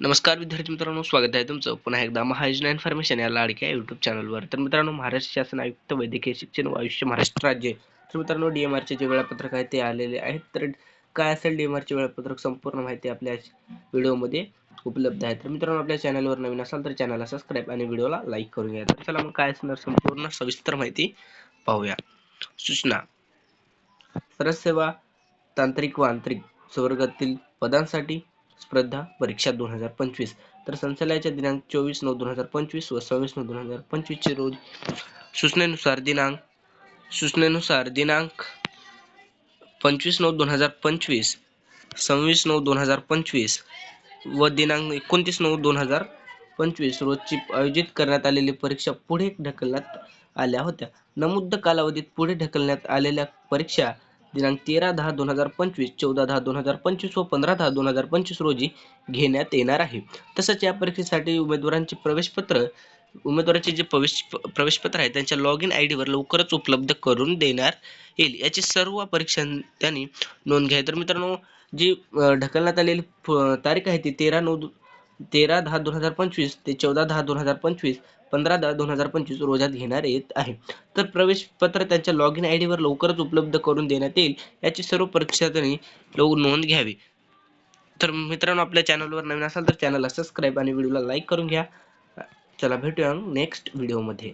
नमस्कार विद्यार्थी मित्रांनो स्वागत आहे तुमचं. पुन्हा एकदा महायोजना इन्फॉर्मेशन या लाडक्या युट्यूब चॅनलवर तर मित्रांनो महाराष्ट्र शासन आयुक्त वैद्यकीय शिक्षण व आयुष्य महाराष्ट्र राज्य. तर मित्रांनो डी एम आरचे जे वेळापत्रक आहे ते आलेले आहेत. तर काय असेल डी एम आरचे वेळापत्रक? संपूर्ण माहिती आपल्या व्हिडिओमध्ये उपलब्ध आहे. तर मित्रांनो आपल्या चॅनलवर नवीन असाल तर चॅनलला सबस्क्राईब आणि व्हिडिओला लाईक करून घ्या. तर चला मग काय असणार संपूर्ण सविस्तर माहिती पाहूया. सूचना. सरसेवा तांत्रिक व आंतरिक स्वर्गातील पदांसाठी स्पर्धा परीक्षा दोन हजार पंचवीस. तर संचालयाच्या दिनांक चोवीस नऊ दोन हजार पंचवीस व सव्वीस नऊ दोन हजार पंचवीस चे रोज सूचनेनुसार दिनांक सूचनेनुसार दिनांक पंचवीस नऊ दोन हजार पंचवीस सव्वीस नऊ दोन हजार पंचवीस व दिनांक एकोणतीस नऊ दोन हजार पंचवीस रोजची आयोजित करण्यात आलेली परीक्षा पुढे ढकलण्यात आल्या होत्या. नमूद कालावधीत पुढे ढकलण्यात आलेल्या परीक्षा दिनांक तेरा दहा दोन हजार पंचवीस चौदा दहा दोन हजार पंचवीस व पंधरा दहा दोन हजार पंचवीस रोजी घेण्यात येणार आहे. तसंच या परीक्षेसाठी उमेदवारांचे प्रवेशपत्र उमेदवाराचे जे प्रवेश प्रवेशपत्र आहे त्यांच्या लॉग इन आय डीवर लवकरच उपलब्ध करून देणार येईल. याची सर्व परीक्षांनी नोंद घ्या. तर मित्रांनो जी ढकलण्यात आलेली तारीख आहे ती तेरा नऊ तेरा दहा दोन हजार पंचवीस ते चौदा दहा दोन हजार पंचवीस पंधरा दहा दोन हजार पंचवीस रोजात घेण्यात येत आहे. तर प्रवेश पत्र त्यांच्या लॉग इन आय डीवर लवकरच उपलब्ध करून देण्यात येईल. याची सर्व परीक्षार्थी लोक नोंद घ्यावी. तर मित्रांनो आपल्या चॅनलवर नवीन असाल तर चॅनलला सबस्क्राईब आणि व्हिडिओला लाईक करून घ्या. चला भेटूया नेक्स्ट व्हिडिओमध्ये